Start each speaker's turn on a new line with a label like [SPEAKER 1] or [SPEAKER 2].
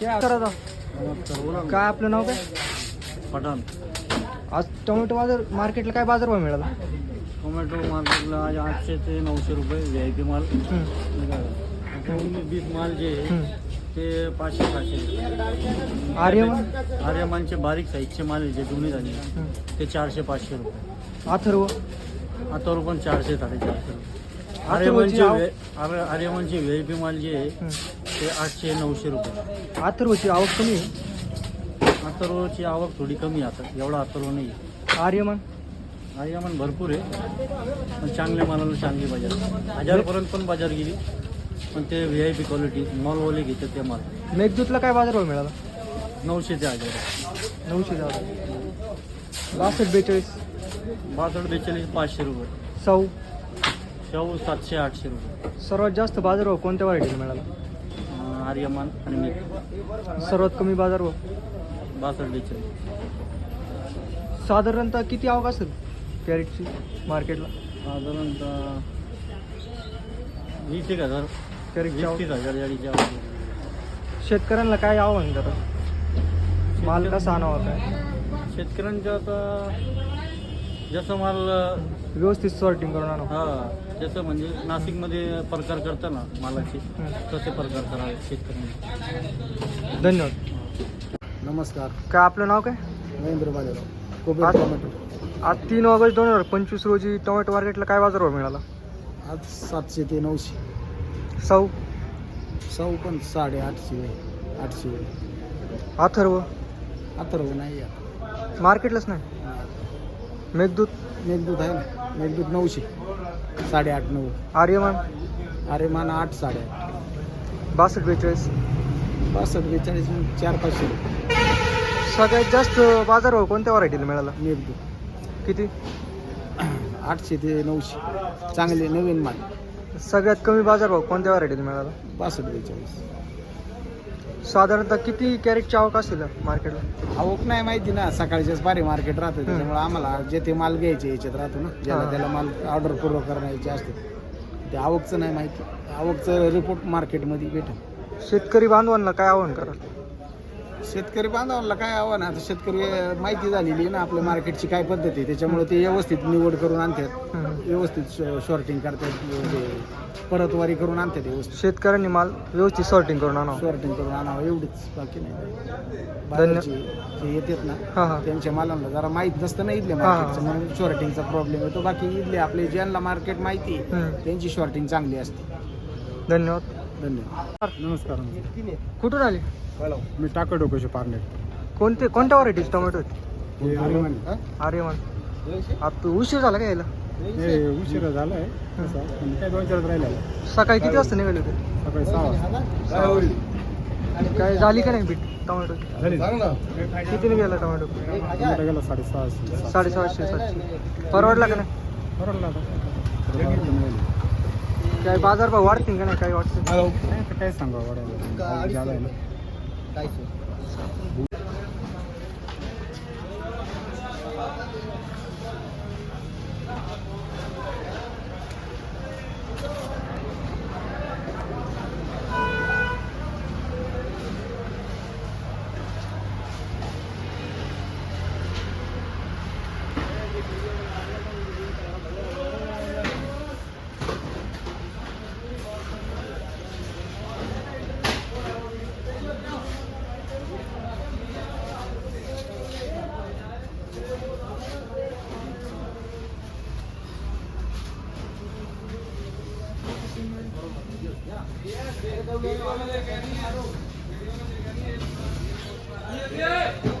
[SPEAKER 1] काय करा काय आपलं नाव काय?
[SPEAKER 2] पठाण.
[SPEAKER 1] आज टोमॅटो बाजार मार्केटला काय बाजारभाव मिळाला?
[SPEAKER 2] टोमॅटो मार्केटला आज आठशे ते नऊशे रुपये व्ही आय पी माल बीस माल जे आहे. ते पाचशे पाचशे
[SPEAKER 1] आर्यमान?
[SPEAKER 2] आर्यमानचे बारीक साईजचे माल जे जुने झाले. ते चारशे पाचशे रुपये.
[SPEAKER 1] अथर्व?
[SPEAKER 2] आता पण चारशे साडेचारशे रुपये. आर्यमानचे व्ही आय पी माल जे आहे. ते आठशे नऊशे रुपये.
[SPEAKER 1] अथर्वची आवक कमी आहे?
[SPEAKER 2] अथर्वची आवक थोडी कमी आहे आता एवढा अथर्व नाही आहे.
[SPEAKER 1] आर्यमान?
[SPEAKER 2] आर्यमान भरपूर आहे. पण चांगल्या मालाला चांगली बाजार. हजारपर्यंत पण बाजार गेली. पण ते व्ही आय पी क्वालिटी मॉलवाले घेतात ते माल.
[SPEAKER 1] मेघदूतला काय बाजारभाव मिळाला?
[SPEAKER 2] नऊशे ते हजार.
[SPEAKER 1] नऊशे दहा बासष्ट बेचाळीस.
[SPEAKER 2] बासष्ट बेचाळीस पाचशे रुपये.
[SPEAKER 1] सौ.
[SPEAKER 2] शाहू सातशे आठशे रुपये.
[SPEAKER 1] सर्वात जास्त बाजारभाव कोणत्या व्हरायटीला मिळाला?
[SPEAKER 2] अं, आर्यमान आणि मी.
[SPEAKER 1] सर्वात कमी बाजारभाव?
[SPEAKER 2] बासष्ट बेचाळीस
[SPEAKER 1] साधारणतः किती आवक असेल कॅरेटची मार्केटला
[SPEAKER 2] साधारणतः वीस एक हजार.
[SPEAKER 1] कॅरेटची
[SPEAKER 2] वीस
[SPEAKER 1] आवक.
[SPEAKER 2] तीस हजार गाडीची आवक.
[SPEAKER 1] शेतकऱ्यांना काय आव्हान करतात माल कसा आणावा काय?
[SPEAKER 2] शेतकऱ्यांच्या आता जसं माल
[SPEAKER 1] व्यवस्थित सॉर्टिंग करून आणावं
[SPEAKER 2] हा जसं म्हणजे नाशिकमध्ये प्रकार करताना मालाचे. तसे प्रकार करावे शेतकऱ्यांनी.
[SPEAKER 1] धन्यवाद.
[SPEAKER 2] नमस्कार.
[SPEAKER 1] काय आपलं नाव काय?
[SPEAKER 2] महेंद्र कोबेर टोमॅटो.
[SPEAKER 1] आज तीन ऑगस्ट दोन हजार पंचवीस रोजी टोमॅटो मार्केटला काय बाजारभाव मिळाला?
[SPEAKER 2] आज सातशे ते नऊशे.
[SPEAKER 1] सौ?
[SPEAKER 2] सौ पण साडे आठशे आठशे.
[SPEAKER 1] अथर्व?
[SPEAKER 2] अथर्व नाही
[SPEAKER 1] मार्केटलाच नाही? मेघदूत?
[SPEAKER 2] मेघदूत आहे ना. मेघदूत नऊशे. साडेआठ नऊ.
[SPEAKER 1] आर्यमान?
[SPEAKER 2] अरे मान आठ साडेआठ.
[SPEAKER 1] बासष्ट बेचाळीस.
[SPEAKER 2] पासष्ट बेचाळीस चार पाचशे.
[SPEAKER 1] सगळ्यात जास्त बाजारभाव कोणत्या व्हरायटीला मिळाला?
[SPEAKER 2] मेघदूत.
[SPEAKER 1] किती?
[SPEAKER 2] आठशे ते नऊशे. चांगले नवीन माल.
[SPEAKER 1] सगळ्यात कमी बाजारभाव कोणत्या व्हरायटीला मिळाला?
[SPEAKER 2] बासष्ट बेचाळीस.
[SPEAKER 1] साधारणतः किती कॅरेटची आवक असेल मार्केटला
[SPEAKER 2] आवक नाही माहिती ना सकाळच्याच बारी मार्केट राहतं त्याच्यामुळे आम्हाला जे ते माल घ्यायचे याच्यात राहतो ना ज्याला. त्याला माल ऑर्डर पूर्व करायचे असते. ते आवकचं नाही माहिती आवकचं रिपोर्ट मार्केटमध्ये भेटेल.
[SPEAKER 1] शेतकरी बांधवांना काय आव्हान कराल?
[SPEAKER 2] शेतकरी बांधवांना काय आव्हान? आता शेतकरी माहिती झालेली आहे ना आपल्या मार्केटची काय पद्धती आहे त्याच्यामुळे ते व्यवस्थित निवड करून आणतात. व्यवस्थित शॉर्टिंग करतात म्हणजे परतवारी करून आणतात व्यवस्थित
[SPEAKER 1] शेतकऱ्यांनी माल व्यवस्थित सॉर्टिंग करून आणावं
[SPEAKER 2] शॉर्टिंग करून आणावं एवढीच बाकी नाही बाहेरचे जे येतात ना
[SPEAKER 1] हां हां
[SPEAKER 2] त्यांच्या मालांना जरा माहीत नसतं ना इथल्या
[SPEAKER 1] हा.
[SPEAKER 2] मार्केटचं म्हणून शॉर्टिंगचा प्रॉब्लेम येतो बाकी इथले आपले ज्यांना मार्केट माहिती आहे
[SPEAKER 1] हम्म.
[SPEAKER 2] त्यांची शॉर्टिंग चांगली असते
[SPEAKER 1] धन्यवाद
[SPEAKER 2] धन्यवाद. नमस्कार
[SPEAKER 1] कुठून आले?
[SPEAKER 2] मी टाका डोकोशे पार्ले.
[SPEAKER 1] कोणते कोणत्या व्हरायटीचे टोमॅटो आहेत? आर्यमान. आता उशीर झाला काय यायला?
[SPEAKER 2] उशिरा झाला आहे. काय दोन चार राहिला
[SPEAKER 1] सकाळी किती वाजता निघाले होते?
[SPEAKER 2] सकाळी सहा वाजता.
[SPEAKER 1] काय झाली का नाही बीट टोमॅटो?
[SPEAKER 2] झाली.
[SPEAKER 1] किती निघाला टोमॅटो?
[SPEAKER 2] टोमॅटो गेला साडेसहाशे
[SPEAKER 1] साडेसहाशे सातशे. परवडला का नाही?
[SPEAKER 2] परवडला
[SPEAKER 1] काय बाजारभाव वाढतील का नाही काय वाटतं?
[SPEAKER 2] नाही तर काय सांगा वाढायला? झाला आहे ना Yeah.